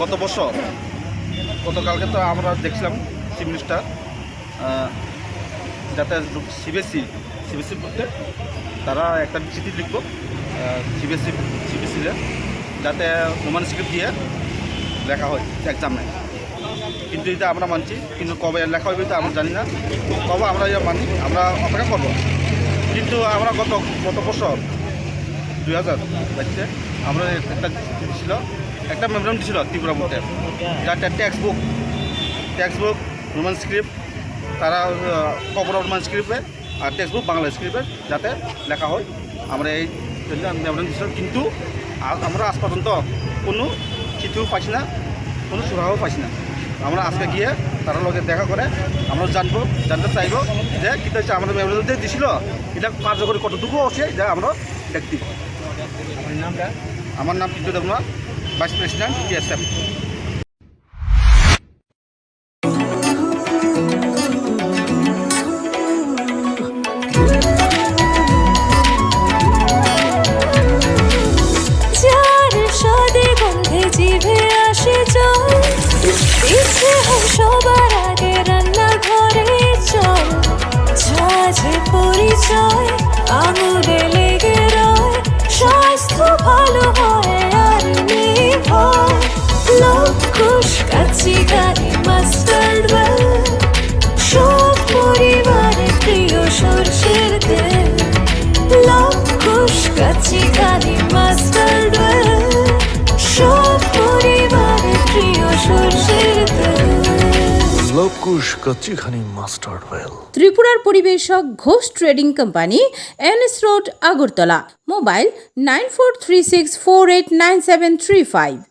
গত বছর, গতকালকে তো আমরা দেখছিলাম চিফ মিনিস্টার যাতে সিবিএসসি সিবিএসসি করতে তারা একটা চিঠি লিখব সিবিএসসি সিবিএসসিতে যাতে রোমান স্ক্রিপ্ট দিয়ে লেখা হয় এক্সাম কিন্তু এটা আমরা মানছি, কিন্তু কবে লেখা হবে এটা আমরা জানি না। কবে আমরা এটা মানি, আমরা অপেক্ষা করব। কিন্তু আমরা গত গত বছর, দুই হাজার আমরা একটা ছিল একটা মেমোরাম ছিল ত্রিপুরা বোর্ডে যাতে text book text book Roman script তারা কপর রোমান স্ক্রিপ্টে আর টেক্সট বুক বাংলা স্ক্রিপ্টে যাতে লেখা হয়। আমরা এই মেমোরাম দিয়েছিলাম। কিন্তু আমরা আজ পর্যন্ত কোনো চিঠিও পাইছি না কোনো সুরাহও পাইছি না। আমরা আজকে গিয়ে তার লগে দেখা করে আমরা জানব জানতে চাইব যে কী হচ্ছে আমাদের মেমোরাম যে দিছিল এটা কার্যকরী কতটুকু আছে যা আমরা দেখতে নামটা? আমার নাম কিন্তু দেবনাথ। ভাইস প্রেসিডেন্ট টিএসএফ জিভে সবার আগে রান্নাঘরে চল ঝাঝে পরিচয় আঙুলে কাচি গাড়ি মাস্টার্ড সব পরিবারের প্রিয় সর্ষের তেল। কাচি গাড়ি মাস্টার্ড সব পরিবারের প্রিয় সর্ষের তেল। লবকুশ কচ্চিখানি মাস্টার্ড ওয়েল ত্রিপুরার পরিবেশক Ghosh trading company NS road Agartala. Mobile nine four three six four eight nine seven three five.